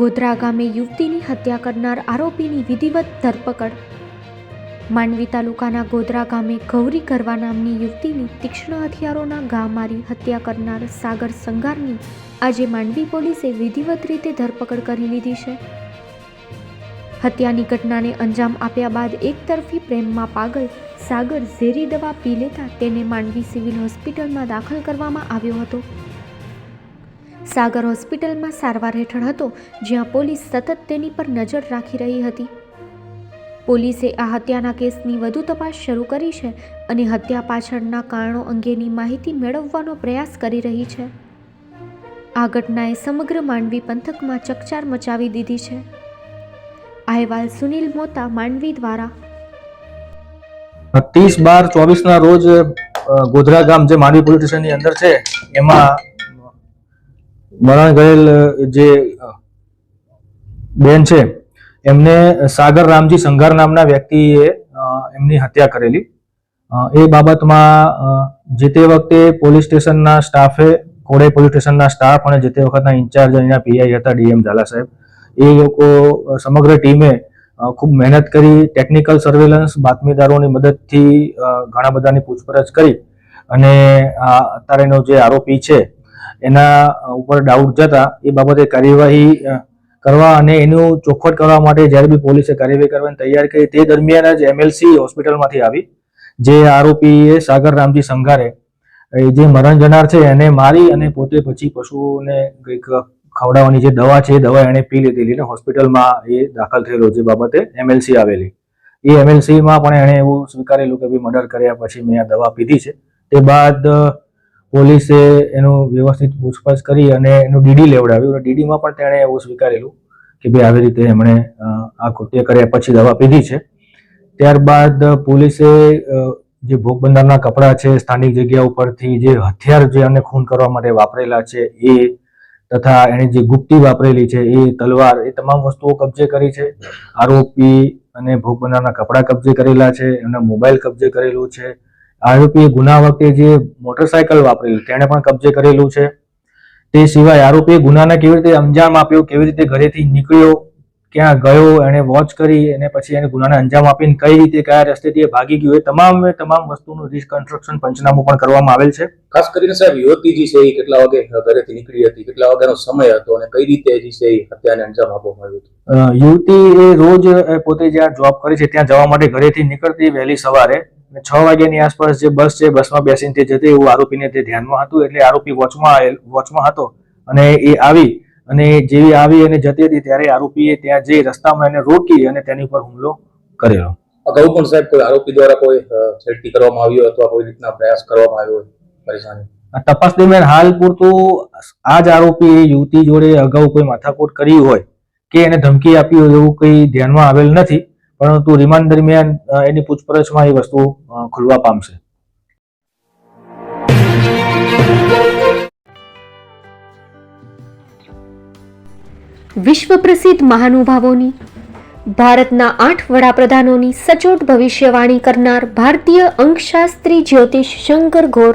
ગોધરા ગામે યુવતીની હત્યા કરનાર આરોપીની વિધિવત ધરપકડ. માંડવી તાલુકાના ગોધરા ગામે ગૌરી ગરવા નામની યુવતીની તીક્ષ્ણ હથિયારોના ઘા મારી હત્યા કરનાર સાગર સંગારની આજે માંડવી પોલીસે વિધિવત રીતે ધરપકડ કરી લીધી છે. હત્યાની ઘટનાને અંજામ આપ્યા બાદ એકતરફી પ્રેમમાં પાગલ સાગર ઝેરી દવા પી લેતા તેને માંડવી સિવિલ હોસ્પિટલમાં દાખલ કરવામાં આવ્યો હતો. સાગર હોસ્પિટલમાં સારવાર હેઠળ હતો, જ્યાં પોલીસ સતત તેની પર નજર રાખી રહી હતી. પોલીસે આ હત્યાના કેસની વધુ તપાસ શરૂ કરી છે અને હત્યા પાછળના કારણો અંગેની માહિતી મેળવવાનો પ્રયાસ કરી રહી છે. આ ઘટનાએ સમગ્ર માંડવી પંથકમાં ચકચાર મચાવી દીધી છે. અહેવાલ સુનિલ મોતા, માંડવી દ્વારા. ત્રીસ બાર ચોવીસના રોજ ગોધરા ગામ જે માંડવી પોલીસ સ્ટેશનની અંદર છે, એમાં મરણ ગયેલ જે બેન છે, એમને સાગર રામજી સંઘાર નામના વ્યક્તિએ એમની હત્યા કરેલી. એ બાબતમાં જે તે વખતે પોલીસ સ્ટેશનના સ્ટાફે, કોડે પોલીસ સ્ટેશનના સ્ટાફ અને જે તે વખતના ઇન્ચાર્જ અહીંના પીઆઈ હતા ડીએમ ઝાલા સાહેબ, એ લોકો સમગ્ર ટીમે ખૂબ મહેનત કરી, ટેકનિકલ સર્વેલન્સ બાતમીદારોની મદદથી ઘણા બધાની પૂછપરછ કરી અને અત્યારેનો જે આરોપી છે એના ઉપર ડાઉટ જતા એ બાબતે કાર્યવાહી કરવા અને એનું ચોખવટ કરવા માટે જ્યારે બી પોલીસે કાર્યવાહી કરવાની તૈયાર કરી તે દરમિયાન જ એમએલસી હોસ્પિટલમાંથી આવી, જે આરોપીએ સાગર રામજી સંઘારે જે મરણ જનાર છે એને મારી અને પોતે પછી પશુઓને કંઈક ખવડાવવાની જે દવા છે એ દવા એણે પી લીધેલી ને હોસ્પિટલમાં એ દાખલ થયેલો જે બાબતે એમએલસી આવેલી. એ એમએલસીમાં પણ એણે એવું સ્વીકારેલું કે ભાઈ મર્ડર કર્યા પછી મેં આ દવા પીધી છે. તે બાદ પોલીસે એનું વ્યવસ્થિત પૂછપરછ કરી અને એનું ડીડી લેવડાવ્યું અને ડીડીમાં પણ તેણે એવું સ્વીકારેલું કે ભાઈ આવી રીતે એમણે આ કૃત્ય કર્યા પછી દવા પીધી છે. ત્યારબાદ પોલીસે જે ભોગ બનનારના કપડાં છે, સ્થાનિક જગ્યા ઉપરથી જે હથિયાર જે અને ખૂન કરવા માટે વાપરેલા છે, એ તથા એણે જે ગુપ્તી વાપરેલી છે, એ તલવાર, એ તમામ વસ્તુઓ કબજે કરી છે. આરોપી અને ભોગ બનનારના કપડાં કબજે કરેલા છે, એમના મોબાઈલ કબજે કરેલું છે. આરોપીએ ગુના વખતે જે મોટરસાયકલ વાપરેલું તેણે પણ કબજે કરેલું છે. તે સિવાય આરોપીએ ગુનાને કેવી રીતે અંજામ આપ્યો કેવી રીતે ઘરેથી નીકળ્યો ક્યાં ગયો એને વોચ કરી અને પછી એને ગુનાને અંજામ આપીને કઈ રીતે કયા રસ્તેથી એ ભાગી ગયો એ તમામ તમામ વસ્તુનું રિકન્સ્ટ્રક્શન પંચનામું પણ કરવામાં આવેલ છે. ખાસ કરીને સાહેબ યુવતી જે છે એ કેટલા વાગે ઘરેથી નીકળી હતી કેટલા વાગ્યાનો સમય હતો અને કઈ રીતે જે છે એ હત્યાને અંજામ આપવામાં આવ્યું હતું? યુવતી એ રોજ પોતે જ્યાં જોબ કરે છે ત્યાં જવા માટે ઘરેથી નીકળતી વહેલી સવારે છ વાગ્યાની આસપાસ જે બસ છે બસમાં બેસીને તે જતી એવું આરોપીને તે ધ્યાનમાં હતું એટલે આરોપી વોચમાં વોચમાં હતો અને એ આવી અને જેવી આવી અને જતી હતી ત્યારે આરોપીએ ત્યાં જઈ રસ્તામાં એને રોકી અને તેની ઉપર હુમલો કરેલો. અગાઉ પણ સાહેબ કોઈ આરોપી દ્વારા કોઈ છેડતી કરવામાં આવ્યો અથવા કોઈ રીતના પ્રયાસ કરવામાં આવ્યો પરેશાની? આ તપાસ દરમિયાન હાલ પૂરતું આ જ આરોપી યુવતી જોડે અગાઉ કોઈ માથાકૂટ કરી હોય કે એને ધમકી આપી હોય એવું કંઈ ધ્યાનમાં આવેલ નથી. પરંતુ રિમાન્ડ દરમિયાન એની પૂછપરછમાં એ વસ્તુ ખુલવા પામશે. વિશ્વ પ્રસિદ્ધ મહાનુભાવોની, ભારતના આઠ વડાપ્રધાનોની સચોટ ભવિષ્યવાણી કરનાર ભારતીય અંકશાસ્ત્રી જ્યોતિષ શંકર ઘોર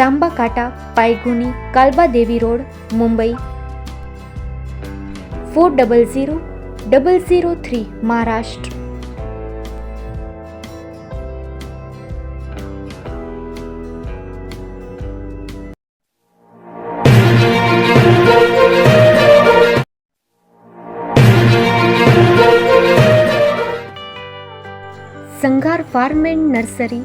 Tamba Kanta Pydhonie Kalba Devi road, Mumbai. Four double zero double zero three, Maharashtra. Sanghar farm and nursery